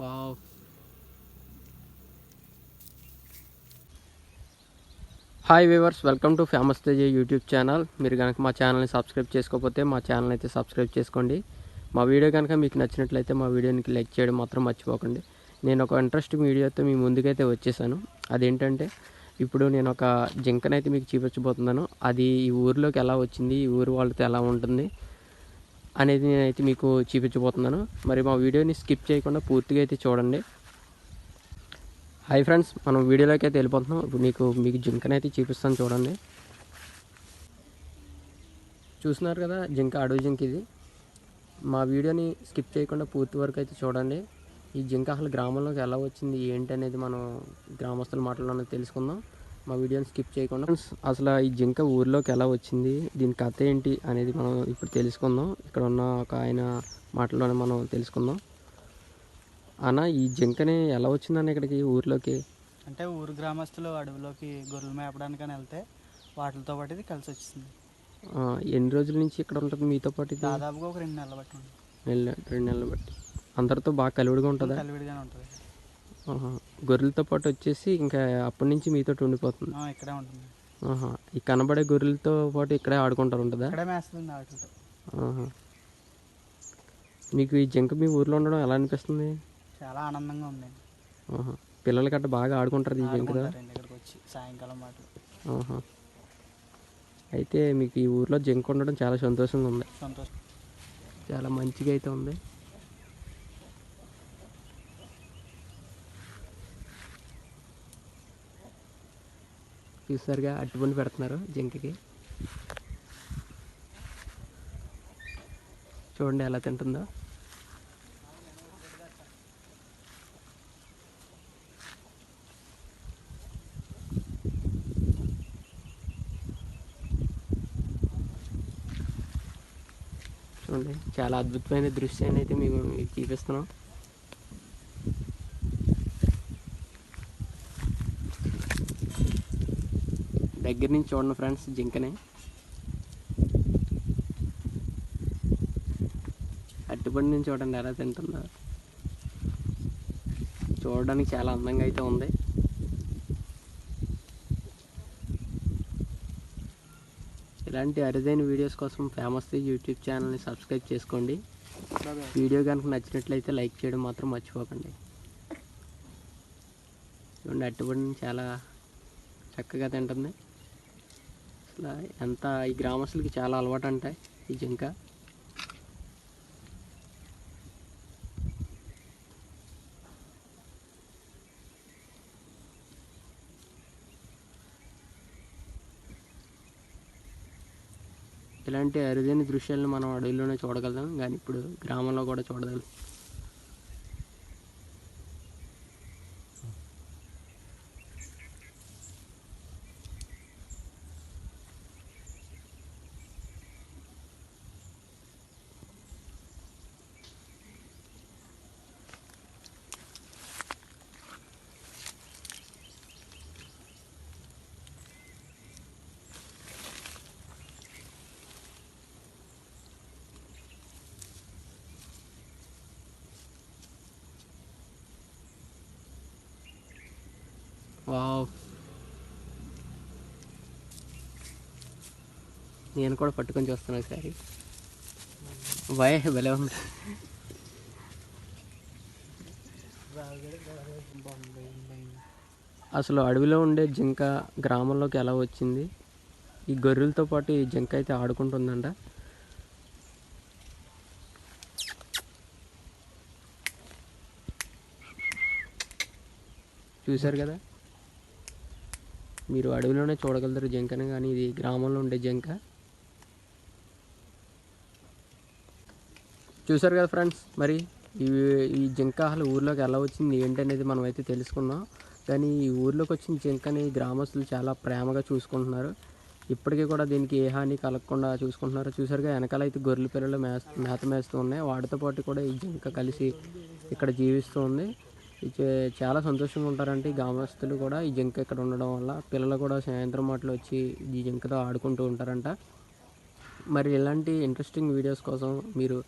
Wow hi viewers welcome to famous Teja YouTube channel మీరు కనుక మా ఛానల్ని సబ్స్క్రైబ్ చేసుకోకపోతే మా ఛానల్ అయితే సబ్స్క్రైబ్ చేసుకోండి. మా వీడియో కనుక మీకు నచ్చినట్లయితే మా వీడియోని లైక్ చేయడం మాత్రం మర్చిపోకండి. నేను ఒక ఇంట్రెస్టింగ్ వీడియోతో మీ ముందుకైతే వచ్చేసాను. అదేంటంటే ఇప్పుడు నేను ఒక జింకనైతే మీకు చూపించబోతున్నాను. అది ఈ ఊరిలోకి ఎలా వచ్చింది? ఈ ఊరు వాళ్ళతో ఎలా ఉంటుంది? అనేది నేనైతే మీకు చూపించబోతున్నాను. మరి మా వీడియోని స్కిప్ చేయకుండా పూర్తిగా అయితే చూడండి. హాయ్ ఫ్రెండ్స్ మనం వీడియోలోకి అయితే వెళ్ళిపోతున్నాం. ఇప్పుడు మీకు మీకు జింకనైతే చూపిస్తాను చూడండి. చూస్తున్నారు కదా జింక అడవి జింక ఇది. మా వీడియోని స్కిప్ చేయకుండా పూర్తి వరకు అయితే చూడండి. ఈ జింక అసలు గ్రామంలోకి ఎలా వచ్చింది ఏంటి అనేది మనం గ్రామస్తుల మాటల్లోనే తెలుసుకుందాం. మా వీడియోని స్కిప్ చేయకుండా ఫ్రెండ్స్ అసలు ఈ జింక ఊర్లోకి ఎలా వచ్చింది దీని కథ ఏంటి అనేది మనం ఇప్పుడు తెలుసుకుందాం. ఇక్కడ ఉన్న ఒక ఆయన మాటల్లోనే మనం తెలుసుకుందాం. అన్న ఈ జింకని ఎలా వచ్చిందన్న ఇక్కడికి ఊర్లోకి? అంటే ఊరు గ్రామస్తులు అడవిలోకి గొర్రెలు మేపడానికని వెళ్తే వాటితో పాటు ఇది కలిసి వచ్చింది. ఎన్ని రోజుల నుంచి ఇక్కడ ఉంటుంది మీతో పాటు దాదాపుగా ఒక రెండు నెలలు బట్టి నెల రెండు నెలలు బట్టి. అందరితో బాగా కలివిడిగా ఉంటుందా? కలివిడిగానే ఉంటుంది. గొర్రెలతో పాటు వచ్చేసి ఇంకా అప్పటి నుంచి మీతో ఉండిపోతుంది. ఇక్కడే ఉంటుంది. ఈ కనబడే గొర్రెలతో పాటు ఇక్కడే ఆడుకుంటారు ఉంటుందా. మీకు ఈ జింక మీ ఊర్లో ఉండడం ఎలా అనిపిస్తుంది? చాలా ఆనందంగా ఉంది. పిల్లలు గట్ట బాగా ఆడుకుంటారు ఈ వచ్చి సాయంకాలం. అయితే మీకు ఈ ఊర్లో జింక ఉండడం చాలా సంతోషంగా ఉంది. సంతోషం. చాలా మంచిగా అయితే ఉంది. చూసారుగా అట్టుపండి పెడుతున్నారు జింకకి. చూడండి ఎలా తింటుందో. చూడండి చాలా అద్భుతమైన దృశ్యాన్ని అయితే మేము చూపిస్తున్నాం. దగ్గర నుంచి చూడండి ఫ్రెండ్స్ జింకనే. అట్టుబడి నుంచి చూడండి ఎలా తింటుందో. చూడడానికి చాలా అందంగా అయితే ఉంది. ఇలాంటి అరుదైన వీడియోస్ కోసం ఫేమస్ యూట్యూబ్ ఛానల్ని సబ్స్క్రైబ్ చేసుకోండి. వీడియో కనుక నచ్చినట్లయితే లైక్ చేయడం మాత్రం మర్చిపోకండి. చూడండి అట్టుబడి చాలా చక్కగా తింటుంది. అసలు ఎంత ఈ గ్రామస్తులకి చాలా అలవాటు అంటాయి ఈ జింక? ఇలాంటి అరుదైన దృశ్యాలను మనం అడవిలోనే చూడగలుగుతాం. కానీ ఇప్పుడు గ్రామంలో కూడా చూడగలుగుతాం వావ్. నేను కూడా పట్టుకొని చూస్తాను ఒకసారి. వయ భలే ఉంది. అసలు అడవిలో ఉండే జింక గ్రామంలోకి ఎలా వచ్చింది? ఈ గొర్రెలతో పాటు ఈ జింక అయితే ఆడుకుంటుందంట. చూశారు కదా? మీరు అడవిలోనే చూడగలుగుతారు జింకను కానీ ఇది గ్రామంలో ఉండే జింక. చూసారు కదా ఫ్రెండ్స్ మరి ఈ ఈ జింక అసలు ఊర్లోకి ఎలా వచ్చింది ఏంటనేది మనం అయితే తెలుసుకున్నాం. కానీ ఈ ఊర్లోకి వచ్చిన జింకని గ్రామస్తులు చాలా ప్రేమగా చూసుకుంటున్నారు. ఇప్పటికీ కూడా దీనికి ఏ హాని కలగకుండా చూసుకుంటున్నారు చూసారుగా వెనకాల అయితే గొర్రెల పిల్లలు మేత మేత మేస్తూ ఉన్నాయి. వాటితో పాటు కూడా ఈ జింక కలిసి ఇక్కడ జీవిస్తూ ఉంది. చాలా సంతోషంగా ఉంటారంటే ఈ గ్రామస్తులు కూడా ఈ జింక ఇక్కడ ఉండడం వల్ల పిల్లలు కూడా సాయంత్రం మాటలు వచ్చి ఈ జింకతో ఆడుకుంటూ ఉంటారంట. మరి ఇలాంటి ఇంట్రెస్టింగ్ వీడియోస్ కోసం మీరు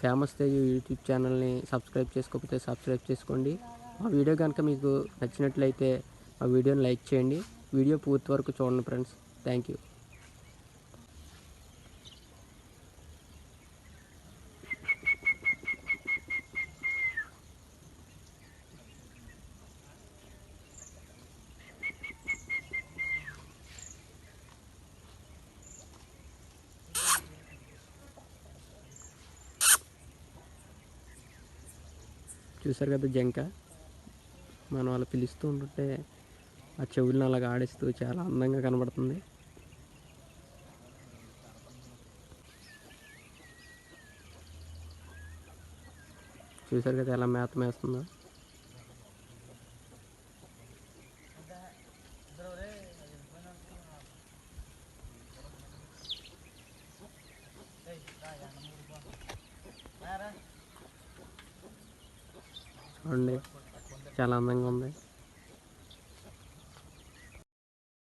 ఫేమస్ తేజ్ యూట్యూబ్ ఛానల్ని సబ్స్క్రైబ్ చేసుకోకపోతే సబ్స్క్రైబ్ చేసుకోండి. మా వీడియో కనుక మీకు నచ్చినట్లయితే మా వీడియోని లైక్ చేయండి. వీడియో పూర్తి వరకు చూడండి ఫ్రెండ్స్ థ్యాంక్ యూ చూసారు కదా జంక? మనం అలా పిలుస్తూ ఉంటుంటే ఆ చెవులను అలాగ ఆడిస్తూ చాలా అందంగా కనబడుతుంది. చూసారు కదా ఎలా మేత మేస్తుందో? చూడండి చాలా అందంగా ఉంది.